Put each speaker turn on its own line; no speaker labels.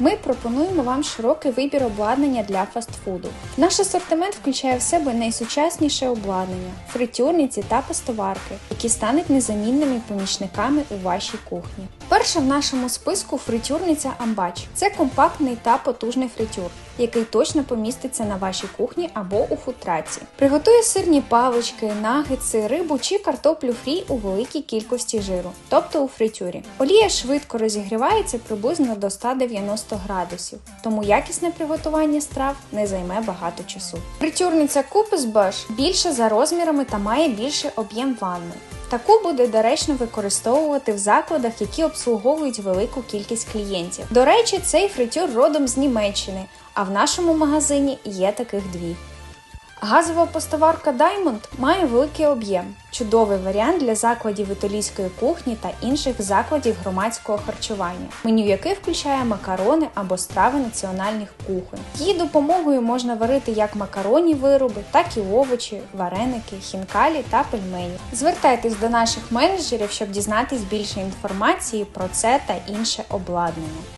Ми пропонуємо вам широкий вибір обладнання для фастфуду. Наш асортимент включає в себе найсучасніше обладнання, фритюрниці та пастоварки, які стануть незамінними помічниками у вашій кухні. Перша в нашому списку фритюрниця Амбач. Це компактний та потужний фритюр, який точно поміститься на вашій кухні або у футраці. Приготує сирні палички, нагетси, рибу чи картоплю фрі у великій кількості жиру, тобто у фритюрі. Олія швидко розігрівається приблизно до 190 градусів, тому якісне приготування страв не займе багато часу. Фритюрниця Купус Баш більша за розмірами та має більший об'єм ванни. Таку буде доречно використовувати в закладах, які обслуговують велику кількість клієнтів. До речі, цей фритюр родом з Німеччини, а в нашому магазині є таких дві. Газова поставарка Diamond має великий об'єм, чудовий варіант для закладів італійської кухні та інших закладів громадського харчування, меню яких включає макарони або страви національних кухонь. Її допомогою можна варити як макаронні вироби, так і овочі, вареники, хінкалі та пельмені. Звертайтесь до наших менеджерів, щоб дізнатись більше інформації про це та інше обладнання.